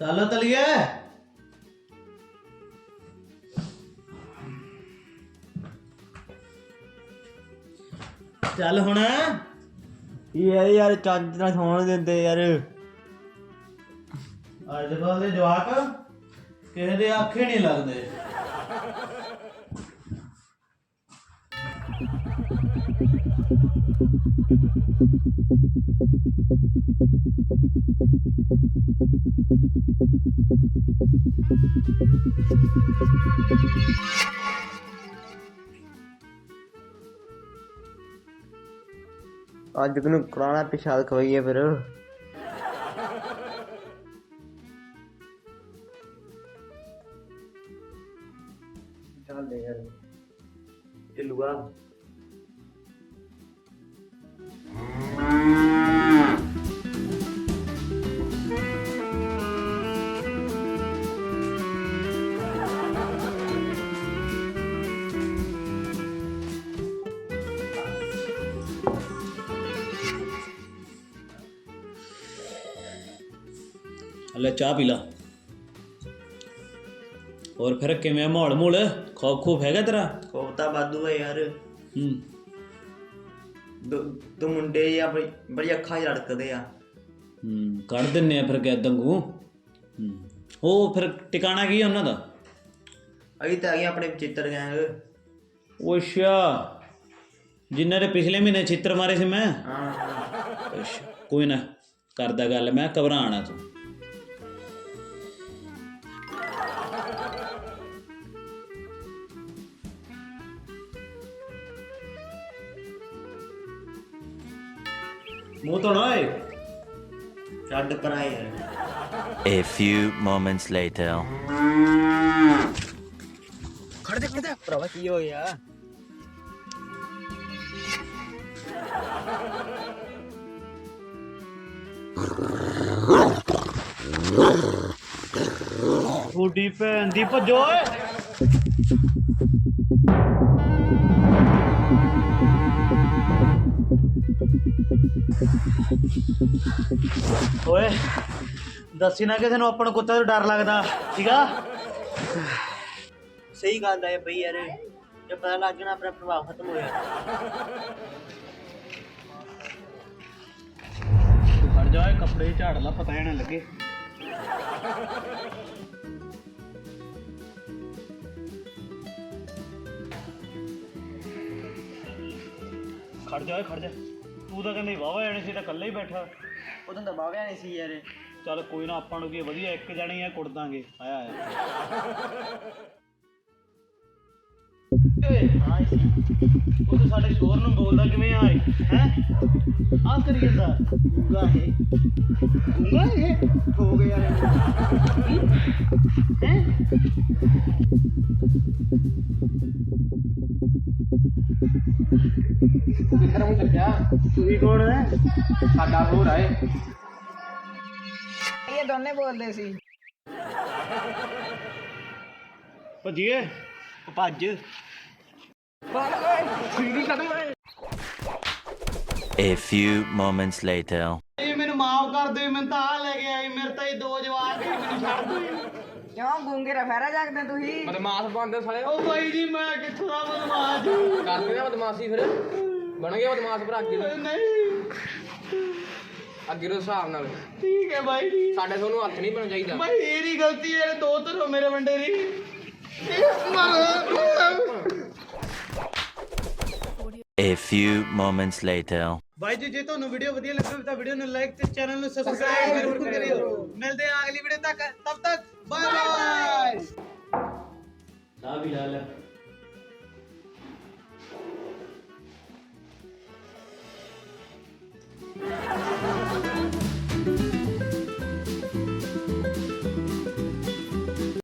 ਚੱਲ ਤਲੀਏ। ਚੱਲ ਹੁਣ। ਇਹ ਯਾਰ ਚੱਜ ਨਾਲ ਸੌਣ ਦਿੰਦੇ ਯਾਰ। ਅੱਜ ਕੱਲ ਦੇ ਜਵਾਕ ਕਿਸੇ ਦੇ ਆਖੇ ਨਹੀਂ ਲੱਗਦੇ। ਅੱਜ ਕਿਨੂੰ ਕਰਾਣਾ ਪਿਸ਼ਾਦ ਖਵਾਈਏ ਫਿਰ। ਚੱਲ ਦੇ ਯਾਰ। ਚੱਲੂਗਾ ਲੈ ਚਾਹ ਪੀ ਲਾ। ਹੋਰ ਫਿਰ ਕਿਵੇਂ ਆ ਮਾਹੌਲ ਮੂਲ ਖੌਫ ਖੂਫ ਹੈਗਾ ਤੇਰਾ? ਕੋਤਾ ਬਾਦੂ ਹੈ ਯਾਰ। ਹੂੰ। ਦੋ ਦੋ ਮੁੰਡੇ ਜਾਂ ਬੜੀ ਬੜੀ ਅੱਖਾਂ 'ਚ ਰੜਕਦੇ ਆ। ਹੂੰ ਕੱਢ ਦਿੰਨੇ ਆ ਫਿਰ ਗੈਦੰਗੂ ਹੂੰ। ਉਹ ਫਿਰ ਟਿਕਾਣਾ ਕੀ ਆ ਉਹਨਾਂ ਦਾ? ਅਸੀਂ ਤਾਂ ਹੈਗੇ ਆਪਣੇ ਚਿੱਤਰ ਗੈਂਗ ਉਹ ਅੱਛਾ। ਜਿਨ੍ਹਾਂ ਦੇ ਪਿਛਲੇ ਮਹੀਨੇ ਛਿੱਤਰ ਮਾਰੇ ਸੀ ਮੈਂ? ਹਾਂ। ਅੱਛਾ ਕੋਈ ਨਾ ਕਰਦਾ ਗੱਲ ਮੈਂ ਘਬਰਾਣਾ ਤੂੰ। ਮੂੰਹ ਤੋਂ ਓਏ ਛੱਡ ਪਰਾਂ ਯਾਰ A few moments later. ਖੜ ਦੇ ਖੜ ਦੇ ਭਰਾਵਾ ਕੀ ਹੋ ਗਿਆ ਥੋੜੀ ਭੈਣ ਦੀ ਭੱਜੋ ਓਏ ਓਏ, ਦੱਸੀ ਨਾ ਕਿਸੇ ਨੂੰ ਆਪਣਾ ਕੁੱਤਾ ਤੋਂ ਡਰ ਲੱਗਦਾ, ਠੀਕ ਆ? ਸਹੀ ਗੱਲ ਹੈ ਬਈ ਯਾਰ, ਜੇ ਪਤਾ ਲੱਗ ਗਿਆ ਆਪਣਾ ਪ੍ਰਭਾਵ ਖਤਮ ਹੋਇਆ ਤੂੰ ਖੜ ਜਾ ਕੱਪੜੇ ਝਾੜ ਲਾ, ਪਤਾ ਹੀ ਨਾ ਲੱਗੇ। ਖੜ ਜਾ ਖੜ ਜਾ। ਤੂੰ ਤਾਂ ਕਹਿੰਦੀ ਵਾਵਾ ਜਾਣੇ ਸੀ ਤਾਂ ਇਕੱਲੇ ਹੀ ਬੈਠਾ। ਉਦੋਂ ਤਾਂ ਬਾਵਿਆ ਨਹੀਂ ਸੀ ਯਾਰ ਚੱਲ ਕੋਈ ਨਾ ਆਪਾਂ ਨੂੰ ਕੀ ਵਧੀਆ ਇੱਕ ਜਣੇ ਆ ਕੁੱਟ ਦਾਂਗੇ। ਆਇਆ ਆਇਆ। ਹਾਂ ਸੀ। ਉਹ ਤਾਂ ਸਾਡੇ ਸ਼ੋਰ ਨੂੰ ਬੋਲਦਾ ਕਿਵੇਂ ਆ ਹੈ? ਆ ਕਰੀ ਜਾਂਦਾ। ਗੁੰਗਾ ਹੈ ਗੁੰਗਾ ਇਹ? ਹੋ ਗਿਆ ਹੈ? ਕਿੱਧਰ ਮੂੰਹ ਚੱਕਿਆ ਤੁਸੀਂ ਕੌਣ ਹੈ? ਸਾਡਾ ਹੋਰ ਆਏ ਇਹ ਦੋਨੇ ਬੋਲਦੇ ਸੀ। ਭੱਜੀਏ। ਭੱਜ। A few moments later. ਇਹ ਮੈਨੂੰ ਮਾਫ ਕਰ ਦੇ ਮੈਂ ਤਾਂ ਆ ਲੈ ਕੇ ਆਈ ਮੇਰੇ ਤਾਂ ਇਹ ਦੋ ਜਵਾਕ ਹੀ ਮੈਨੂੰ ਛੱਡ ਦੋ ਕਿਉਂ ਗੂੰਗੇ ਰਫੇਰਾ ਜਾਗਦੇ ਤੁਸੀਂ? ਬਦਮਾਸ਼ ਬਣਦੇ ਸਾਲੇ ਉਹ ਬਾਈ ਜੀ ਮੈਂ ਕਿੱਥੋਂ ਦਾ ਬਦਮਾਸ਼ ਕਰਦੇ ਨਾ ਬਦਮਾਸ਼ੀ ਫਿਰ। ਬਣ ਗਿਆ ਬਦਮਾਸ਼ ਭਰਾ ਅੱਗੇ ਤੋਂ ਨਹੀਂ। ਅੱਗੇ ਤੋਂ ਹਿਸਾਬ ਨਾਲ। ਠੀਕ ਹੈ ਬਾਈ ਜੀ ਸਾਡੇ ਤੁਹਾਨੂੰ ਹੱਥ ਨਹੀਂ ਪਾਉਣਾ ਚਾਹੀਦਾ ਬਾਈ ਇਹਦੀ ਗਲਤੀ ਹੈ ਦੋ ਤਰ੍ਹਾਂ ਮੇਰੇ ਵੰਡੇ ਦੀ। A few moments later. ਬਾਈ ਜੀ ਜੇ ਤੁਹਾਨੂੰ ਵੀਡੀਓ ਵਧੀਆ ਲੱਗੇ ਤਾਂ ਵੀਡੀਓ ਨੂੰ ਲਾਈਕ ਤੇ ਚੈਨਲ ਨੂੰ ਸਬਸਕ੍ਰਾਈਬ ਜ਼ਰੂਰ ਕਰਿਓ। ਮਿਲਦੇ ਹਾਂ ਅਗਲੀ ਵੀਡੀਓ ਤੱਕ। ਤਬ ਤੱਕ ਬਾਏ ਬਾਏ ਲਾ ਵੀ ਲਾ ਲੈ।